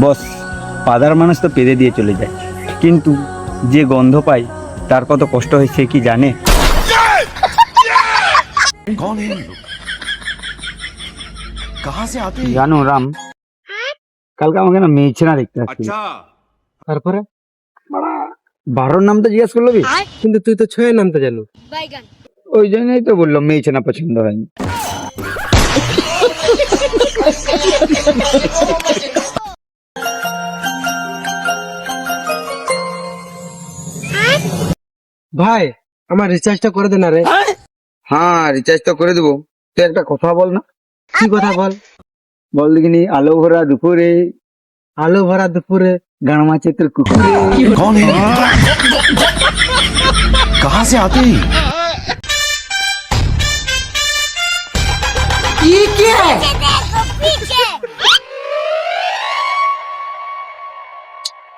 বস পাদার মানুষ তো পেরে দিয়ে চলে যায়। কিন্তু যে গন্ধ পাই তার কত কষ্ট হয় সে কি জানে? জানো রাম কালকে আমাকে না মেয়েছে না দেখতে আসছিল। আচ্ছা। তারপরে? বারোর নামটা জিজ্ঞাসা করল কিন্তু তুই তো ছয়ের নামটা জানো। ওই জন্যই তো বলল মেয়েছে না পছন্দ হয়নি। ভাই আমার রিচার্জটা করে দে না রে হ্যাঁ রিচার্জ তো করে দেবো তুই একটা কথা বল না কি কথা বল বল দেখিনি আলো ভরা দুপুরে আলো ভরা দুপুরে গান মাছে তোর কুকুরে कौन है ये? कहाँ से आते हैं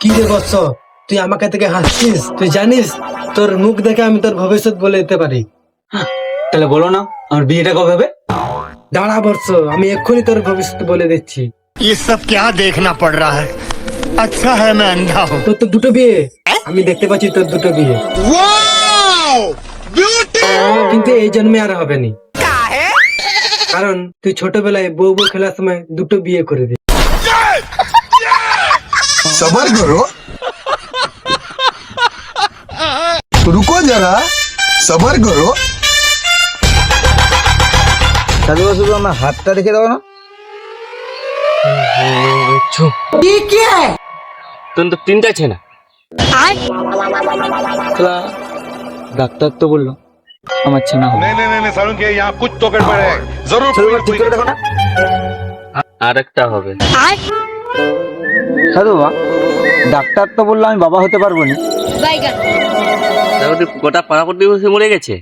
কি রে বৎস তুই আমাকে থেকে হাসছিস তুই জানিস তোর মুখ দেখে আমি তোর ভবিষ্যৎ বলে দিতে পারি তাহলে বলো না আমার বিয়েটা কবে হবে দাঁড়া বৎস আমি এক্ষুনি তোর ভবিষ্যৎ বলে দিচ্ছি ये सब क्या देखना पड़ रहा है अच्छा है मैं अंधा हूँ তোর তো দুটো বিয়ে আমি দেখতে পাচ্ছি তোর দুটো বিয়ে কিন্তু এই জন্মে আর হবে নি কারণ তুই ছোটবেলায় বউ বউ খেলার সময় দুটো বিয়ে করে দিস सबर करो रुको जरा सबर करो সাধু শুধু আমার হাতটা রেখে দাও না তোর তো তিনটা আছে না শালা, ডাক্তার তো বললো আমার ছেনা হবে नहीं नहीं नहीं नहीं सारुण के यहाँ कुछ तो गड़बड़ है जरूर চলো कोई এবার ঠিক করে দেখো না আর একটা হবে সাধু বাবা ডাক্তার তো বললো আমি বাবা হতে পারবো না বাইগান তাহলে গোটা পাড়া প্রতিবেশী মরে গেছে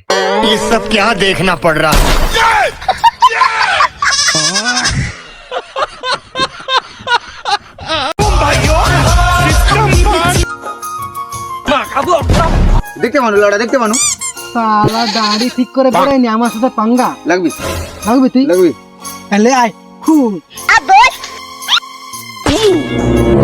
ये सब क्या देखना पड़ रहा है দেখতে মানু লড়া দেখতে মানু সালা দাড়ি ঠিক করে বেড়াইনি আমার সাথে পাঙ্গা লাগবি লাগবে তুই লাগবি তাহলে আয় খুব कमरिया मोरी